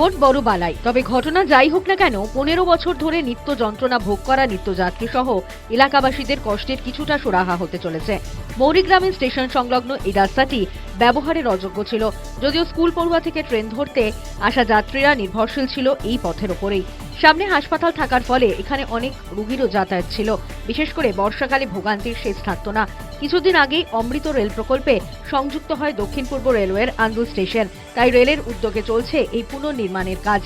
Vote বড় বালাই। তবে ঘটনা যাই হোক না কেন, পনেরো বছর ধরে নিত্য যন্ত্রণা ভোগ করা নিত্যযাত্রী সহ এলাকাবাসীদের কষ্টের কিছুটা সুরাহা হতে চলেছে। মৌরিগ্রামের স্টেশন সংলগ্ন এই রাস্তাটি ব্যবহারের অযোগ্য ছিল। যদিও স্কুল পড়ুয়া থেকে ট্রেন ধরতে আসা যাত্রীরা নির্ভরশীল ছিল এই পথের ওপরেই। সামনে হাসপাতাল থাকার ফলে এখানে অনেক রুগীরও যাতায়াত ছিল। বিশেষ করে বর্ষাকালে ভোগান্তির শেষ থাকত না। কিছুদিন আগেই অমৃত রেল প্রকল্পে সংযুক্ত হয় দক্ষিণ পূর্ব রেলওয়ের আন্দুল স্টেশন। তাই রেলের উদ্যোগে চলছে এই পুনর্নির্মাণের কাজ।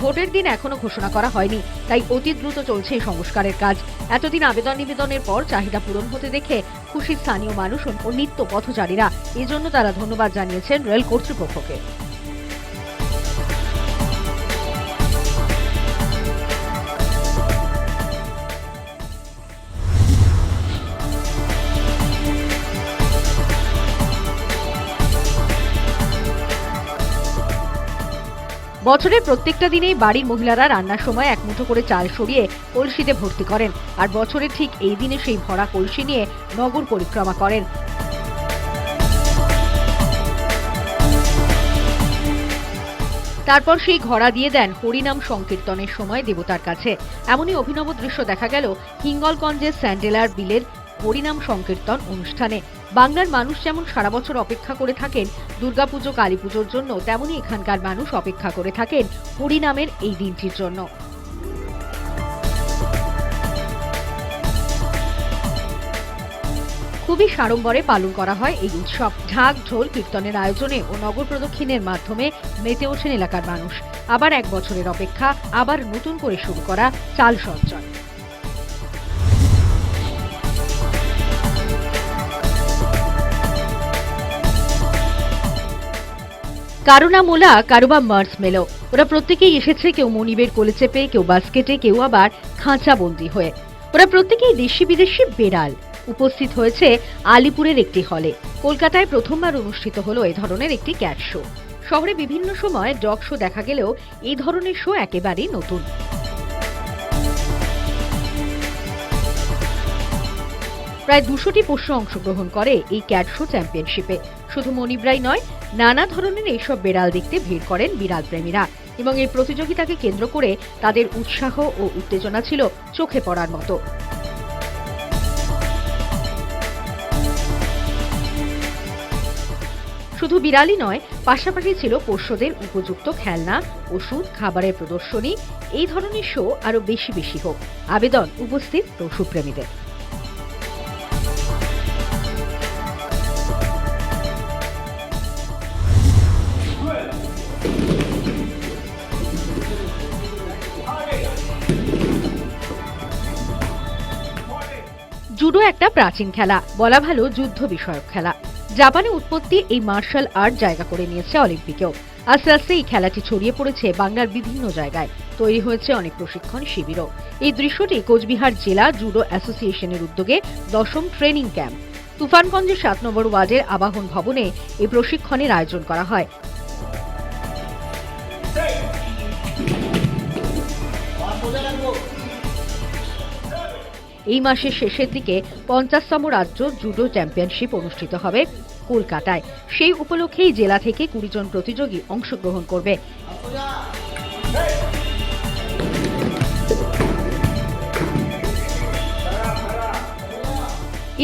ভোটের দিন এখনও ঘোষণা করা হয়নি, তাই অতি দ্রুত চলছে এই সংস্কারের কাজ। এতদিন আবেদন নিবেদনের পর চাহিদা পূরণ হতে দেখে খুশি স্থানীয় মানুষ ও নিত্য পথচারীরা, এজন্য তারা ধন্যবাদ জানিয়েছেন রেল কর্তৃপক্ষকে। বছরের প্রত্যেকটা দিনেই বাড়ির মহিলারা রান্নার সময় এক মুঠো করে চাল সরিয়ে কলসিতে ভর্তি করেন আর বছরের ঠিক এই দিনে সেই ভরা কলসি নিয়ে নগর পরিক্রমা করেন। তারপর সেই ঘোড়া দিয়ে দেন হরিনাম সংকীর্তনের সময় দেবতার কাছে। এমনই অভিনব দৃশ্য দেখা গেল হিঙ্গলগঞ্জের স্যান্ডেলার বিলের হরিনাম সংকীর্তন অনুষ্ঠানে। বাংলার মানুষ যেমন সারা বছর অপেক্ষা করে থাকেন, দুর্গাপুজো কালী পুজোর জন্য, তেমনি এখানকার মানুষ অপেক্ষা করে থাকেন হরিনামের এই দিনটির জন্য। খুবই সাড়ম্বরে পালন করা হয় এই উৎসব। ঢাক, ঢোল কীর্তনের আয়োজনে ও নগর প্রদক্ষিণের মাধ্যমে মেতে ওঠেন এলাকার মানুষ। আবার এক বছরের অপেক্ষা, আবার নতুন করে শুরু করা চাল সঞ্চয়। কারুনা মোলা কারুবা মার্স মেলো। ওরা প্রত্যেকেই এসেছে কেউ মনিবের কোলে চেপে, কেউ বাস্কেটে, কেউ আবার খাঁচা বন্দি হয়ে। ওরা প্রত্যেকেই দেশি বিদেশি বেড়াল। উপস্থিত হয়েছে আলিপুরের একটি হলে। কলকাতায় প্রথমবার অনুষ্ঠিত হলো এ ধরনের একটি ক্যাট শো। শহরে বিভিন্ন সময় ডগ শো দেখা গেলেও এই ধরনের শো একেবারেই নতুন। প্রায় দুশোটি পোষ্য অংশগ্রহণ করে এই ক্যাট শো চ্যাম্পিয়নশিপে। শুধু মনিবরাই নয়, নানা ধরনের এইসব বেড়াল দেখতে ভিড় করেন বিড়াল প্রেমীরা এবং এই প্রতিযোগিতাকে কেন্দ্র করে তাদের উৎসাহ ও উত্তেজনা ছিল চোখে পড়ার মতো। শুধু বিড়ালই নয়, পাশাপাশি ছিল পোষ্যদের উপযুক্ত খেলনা, ওষুধ, খাবারের প্রদর্শনী। এই ধরনের শো আরও বেশি বেশি হোক। আবেদন উপস্থিত পশুপ্রেমীদের জুডো একটা প্রাচীন খেলা। বলা ভালো যুদ্ধ বিষয়ক খেলা। জাপানে উৎপত্তি এই মার্শাল আর্ট জায়গা করে নিয়েছে অলিম্পিকেও। আস্তে আস্তে এই খেলাটি ছড়িয়ে পড়েছে বাংলার বিভিন্ন জায়গায়। তৈরি হয়েছে অনেক প্রশিক্ষণ শিবিরও। এই দৃশ্যটি কোচবিহার জেলা জুডো অ্যাসোসিয়েশনের উদ্যোগে দশম ট্রেনিং ক্যাম্প। তুফানগঞ্জের সাত নম্বর ওয়ার্ডের আবাহন ভবনে এই প্রশিক্ষণের আয়োজন করা হয়। এই মাসের শেষের দিকে পঞ্চাশতম রাজ্য জুডো চ্যাম্পিয়নশিপ অনুষ্ঠিত হবে কলকাতায়। সেই উপলক্ষেই জেলা থেকে কুড়ি জন প্রতিযোগী অংশগ্রহণ করবে।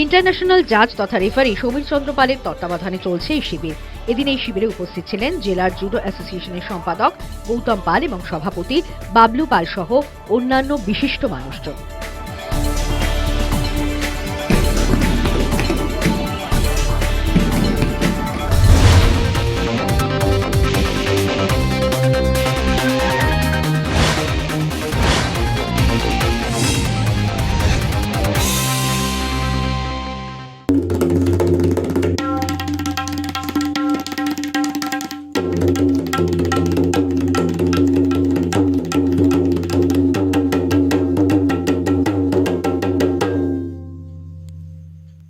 ইন্টারন্যাশনাল জাজ তথা রেফারি সমীর চন্দ্র পালের তত্ত্বাবধানে চলছে এই শিবির। এদিন এই শিবিরে উপস্থিত ছিলেন জেলার জুডো অ্যাসোসিয়েশনের সম্পাদক গৌতম পাল এবং সভাপতি বাবলু পাল সহ অন্যান্য বিশিষ্ট মানুষজন।